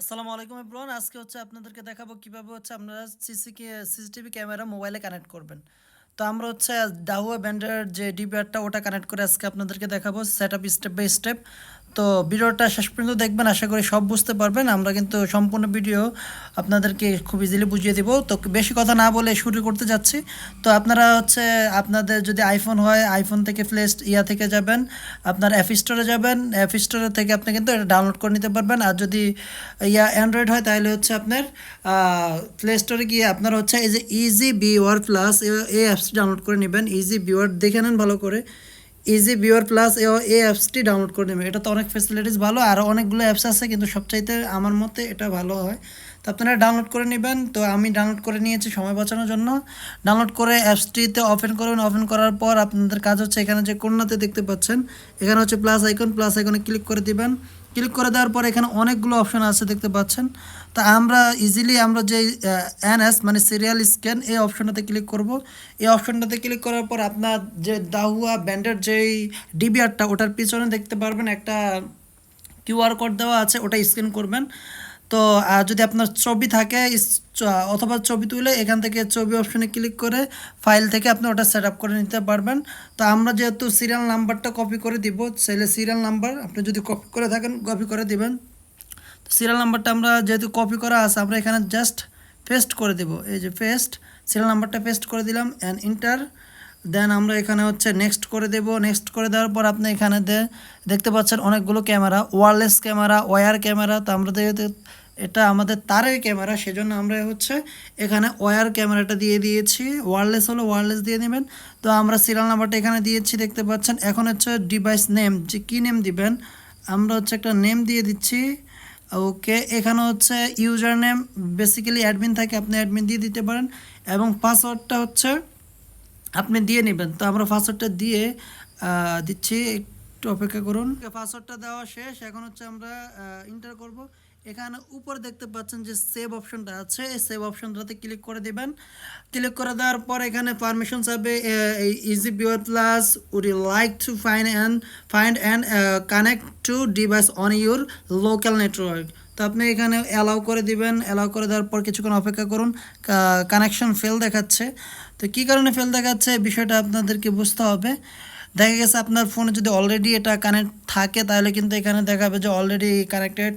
আসসালামু আলাইকুম এব্রন আজকে হচ্ছে আপনাদেরকে দেখাবো কীভাবে হচ্ছে আপনারা সিসি সিসিটিভি ক্যামেরা মোবাইলে কানেক্ট করবেন। তো আমরা হচ্ছে ডাহুয়া ব্যান্ডের যে ডিবিআরটা ওটা কানেক্ট করে আজকে আপনাদেরকে দেখাবো। Set up step by step তো ভিডিওটা শেষ পর্যন্ত দেখবেন, আশা করি সব বুঝতে পারবেন। আমরা কিন্তু সম্পূর্ণ ভিডিও আপনাদেরকে খুব ইজিলি বুঝিয়ে দিব। তো বেশি কথা না বলে শুরু করতে যাচ্ছি। তো আপনারা হচ্ছে, আপনাদের যদি আইফোন হয় আইফোন থেকে প্লে ইয়া থেকে যাবেন, আপনার অ্যাপ স্টোরে যাবেন অ্যাপ স্টোরে থেকে আপনি কিন্তু এটা ডাউনলোড করে নিতে পারবেন। আর যদি ইয়া অ্যান্ড্রয়েড হয়, তাহলে হচ্ছে আপনার প্লে স্টোরে গিয়ে আপনারা হচ্ছে এই যে ইজি বি ওয়ার প্লাস এই অ্যাপসটি ডাউনলোড করে নেবেন। ইজি বিওয়ার দেখে নেন ভালো করে। ইজি বিওর প্লাস এই অ্যাপসটি ডাউনলোড করে নেবেন এটা তো অনেক ফেসিলিটিস ভালো, আর অনেকগুলো অ্যাপস আছে, কিন্তু সবচাইতে আমার মতে এটা ভালো হয়। তো আপনারা ডাউনলোড করে নেবেন। তো আমি ডাউনলোড করে নিয়েছি সময় বাঁচানোর জন্য। ডাউনলোড করে অ্যাপসটিতে ওপেন করবেন ওপেন করার পর আপনাদের কাজ হচ্ছে এখানে যে কোনাতে দেখতে পাচ্ছেন, এখানে হচ্ছে প্লাস আইকন প্লাস আইকনে ক্লিক করে দিবেন। ক্লিক করে দেওয়ার পর এখানে অনেকগুলো অপশন আছে, দেখতে পাচ্ছেন। তা আমরা ইজিলি আমরা যে এনএস মানে সিরিয়াল স্ক্যান এই অপশনটাতে ক্লিক করব। এই অপশনটাতে ক্লিক করার পর আপনার যে দাহুয়া ব্যান্ডের যেই ডিবিআরটা ওটার পিছনে দেখতে পারবেন একটা কিউআর কোড দেওয়া আছে, ওটা স্ক্যান করবেন। তো যদি আপনার ছবি থাকে অথবা ছবি তুলে এখান থেকে ছবি অপশনে ক্লিক করে ফাইল থেকে আপনি ওটা সেট করে নিতে পারবেন। তো আমরা যেহেতু সিরিয়াল নাম্বারটা কপি করে দিব সেলে সিরিয়াল নাম্বার আপনি যদি কপি করে থাকেন কপি করে দিবেন। তো সিরিয়াল নাম্বারটা আমরা যেহেতু কপি করা আছে, আমরা এখানে জাস্ট পেস্ট করে দেব। এই যে পেস্ট সিরিয়াল নাম্বারটা পেস্ট করে দিলাম অ্যান্ড ইন্টার দেন আমরা এখানে হচ্ছে নেক্সট করে দেব। নেক্সট করে দেওয়ার পর আপনি এখানে দেখতে পাচ্ছেন অনেকগুলো camera. Wireless camera wire camera. তো আমরা এটা আমাদের তারের ক্যামেরা, সেজন্য আমরা হচ্ছে এখানে ওয়্যার ক্যামেরাটা দিয়ে দিয়েছি। ওয়ারলেস হলো ওয়ারলেস দিয়ে নেবেন। তো আমরা সিরিয়াল নাম্বারটা এখানে দিয়েছি, দেখতে পাচ্ছেন। এখন হচ্ছে ডিভাইস নেম যে কী নেম দিবেন? আমরা হচ্ছে একটা নেম দিয়ে দিচ্ছি। ওকে এখানে হচ্ছে ইউজার নেম বেসিক্যালি অ্যাডমিন থাকে, আপনি অ্যাডমিন দিয়ে দিতে পারেন। এবং পাসওয়ার্ডটা হচ্ছে আপনি দিয়ে নেবেন। তো আমরা পাসওয়ার্ডটা দিয়ে দিচ্ছি, একটু অপেক্ষা করুন। পাসওয়ার্ডটা দেওয়া শেষ। এখন হচ্ছে আমরা ইন্টার করব। এখানে উপরে দেখতে পাচ্ছেন যে সেভ অপশনটা আছে। এই সেভ অপশনটাতে ক্লিক করে দিবেন। ক্লিক করে দেওয়ার পর এখানে পারমিশন চাবে ইজি বিওর plus would you like to find and find and connect to device on your local network তো আপনি এখানে অ্যালাউ করে দিবেন। অ্যালাউ করে দেওয়ার পর কিছুক্ষণ অপেক্ষা করুন। কানেকশন ফেল দেখাচ্ছে। তো কী কারণে ফেল দেখাচ্ছে বিষয়টা আপনাদেরকে বুঝতে হবে। দেখা গেছে আপনার ফোনে যদি অলরেডি এটা কানেক্ট থাকে, তাহলে কিন্তু এখানে দেখা দেখাবে যে অলরেডি কানেক্টেড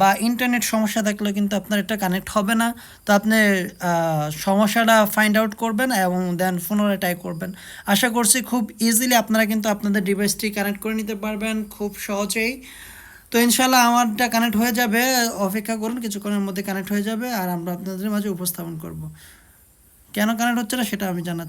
বা ইন্টারনেট সমস্যা থাকলে কিন্তু আপনার এটা কানেক্ট হবে না। তো আপনি সমস্যাটা ফাইন্ড আউট করবেন এবং দেন পুনরায় ট্রাই করবেন। আশা করছি খুব ইজিলি আপনারা কিন্তু আপনাদের ডিভাইসটি কানেক্ট করে নিতে পারবেন খুব সহজেই। তো ইনশাল্লাহ আমারটা কানেক্ট হয়ে যাবে। অপেক্ষা করুন, কিছুক্ষণের মধ্যে কানেক্ট হয়ে যাবে আর আমরা আপনাদের মাঝে উপস্থাপন করব। কেন কানেক্ট হচ্ছে না সেটা আমি জানাচ্ছি।